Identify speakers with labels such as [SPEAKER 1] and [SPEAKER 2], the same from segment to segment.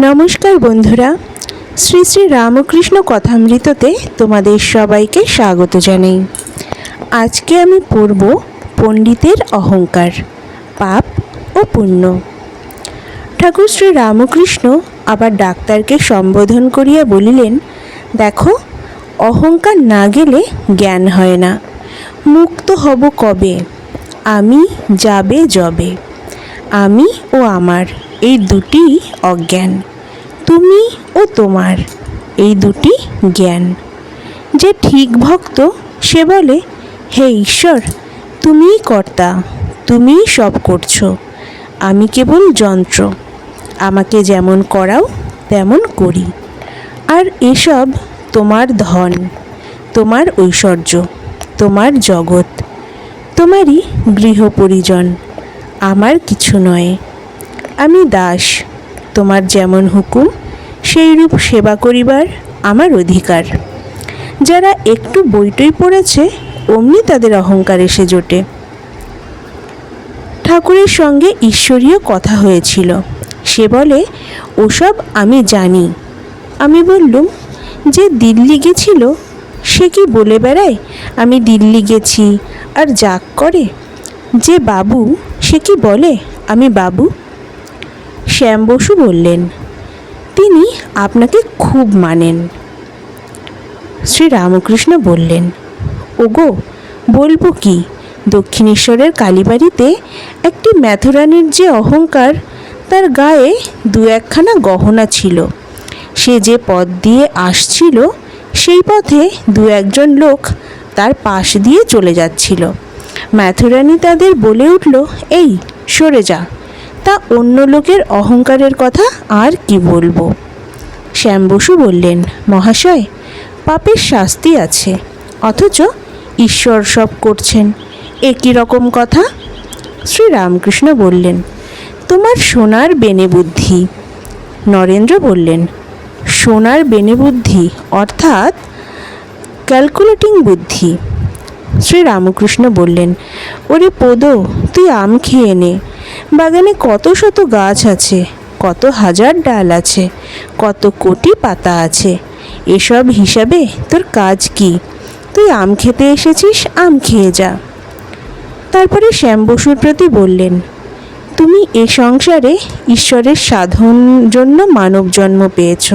[SPEAKER 1] নমস্কার বন্ধুরা, শ্রী শ্রী রামকৃষ্ণ কথামৃততে তোমাদের সবাইকে স্বাগত জানাই। আজকে আমি পড়ব পণ্ডিতের অহংকার, পাপ ও পুণ্য। ঠাকুর শ্রী রামকৃষ্ণ আবার ডাক্তারকে সম্বোধন করিয়া বলিলেন, দেখো, অহংকার না গেলে জ্ঞান হয় না। মুক্ত হব কবে? আমি যাবে যবে। আমি ও আমার। এই দুটি অজ্ঞান, তুমি ও তোমার। এই দুটি জ্ঞান। যে ঠিক ভক্ত, সে বলে, হে ঈশ্বর, তুমিই কর্তা, তুমিই সব করছ। আমি কেবল যন্ত্র, আমাকে যেমন করাও, তেমন করি। আর এসব তোমার ধন, তোমার ঐশ্বর্য, তোমার জগৎ, তোমারই গৃহ পরিজন আমার কিছু নয়। আমি দাস। তোমার যেমন হুকুম সেই রূপ সেবা করিবার আমার অধিকার। যারা একটু বইটই পড়েছে, অমনি তাদের অহংকার এসে জোটে। ঠাকুরের সঙ্গে ঈশ্বরীয় কথা হয়েছিল। সে বলে, ওসব আমি জানি। আমি বললুম, যে দিল্লি গেছিল, সে কি বলে বেড়ায়, আমি দিল্লি গেছি, আর যাক করে। যে বাবু, সে কি বলে, আমি বাবু? শ্যাম বসু বললেন, তিনি আপনাকে খুব মানেন। শ্রী রামকৃষ্ণ বললেন, ওগো, বলব কি? দক্ষিণেশ্বরের কালীবাড়িতে একটি ম্যাথুরানির যে অহংকার, তার গায়ে দু একখানা গহনা ছিল। সে যে পথ দিয়ে আসছিল, সেই পথে দু একজন লোক তার পাশ দিয়ে চলে যাচ্ছিল। ম্যাথুরানি তাদের বলে উঠল, এই, সরে যা। তা অন্য লোকের অহংকারের কথা আর কি বলব? শ্যাম বসু বললেন, মহাশয়, পাপের শাস্তি আছে, অথচ ঈশ্বর সব করছেন একই রকম কথা? শ্রী রামকৃষ্ণ বললেন, তোমার সোনার বেনে বুদ্ধি। নরেন্দ্র বললেন, সোনার বেনে বুদ্ধি অর্থাৎ ক্যালকুলেটিং বুদ্ধি। শ্রী রামকৃষ্ণ বললেন, ওরে পোদ, তুই আম খেয়ে নে বাগানে কত শত গাছ আছে, কত হাজার ডাল আছে, কত কোটি পাতা আছে। এসব হিসাবে তোর কাজ কি? তুই আম খেতে এসেছিস, আম খেয়ে যা। তারপরে শ্যাম বসুর প্রতি বললেন, তুমি এ সংসারে ঈশ্বরের সাধন জন্য মানব জন্ম পেয়েছ।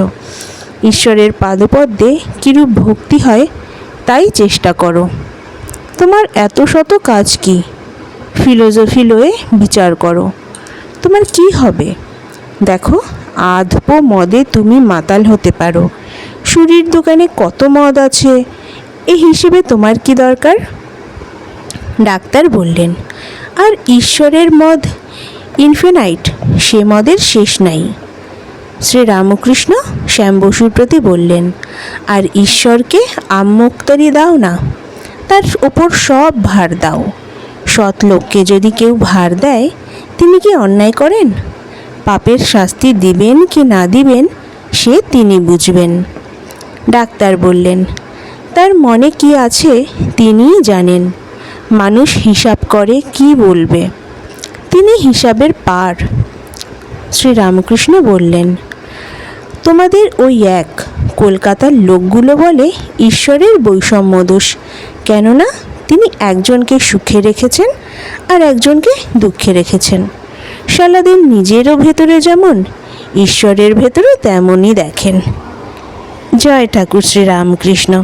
[SPEAKER 1] ঈশ্বরের পাদপদ্মে কিরূপ ভক্তি হয়, তাই চেষ্টা করো। তোমার এত শত কাজ কি? ফিলোজফি লয়ে বিচার করো। তোমার কি হবে? দেখো, আধপ মদে তুমি মাতাল হতে পারো। সুরির দোকানে কত মদ আছে? এই হিসেবে তোমার কি দরকার? ডাক্তার বললেন, আর ঈশ্বরের মদ? ইনফিনাইট, সে মদের শেষ নাই। শ্রী রামকৃষ্ণ শ্যাম বসুর প্রতি বললেন, আর ঈশ্বরকে আম্মুক্তারি দাও না, তার ওপর সব ভার দাও। সৎ লোককে যদি কেউ ভার দেয়, তিনি কি অন্যায় করেন? পাপের শাস্তি দিবেন কি না দিবেন, সে তিনি বুঝবেন। ডাক্তার বললেন, তার মনে কি আছে তিনিই জানেন। মানুষ হিসাব করে কি বলবে। তিনি হিসাবের পার। শ্রী রামকৃষ্ণ বললেন, তোমাদের ওই এক কলকাতার লোকগুলো বলে ঈশ্বরের বৈষম্য দোষ, কেননা তিনি একজনকে সুখে রেখেছেন আর একজনকে দুঃখে রেখেছেন। সালাদিন নিজেরও ভেতরে যেমন, ঈশ্বরের ভেতরে তেমনই দেখেন। জয় ঠাকুর শ্রী রামকৃষ্ণ।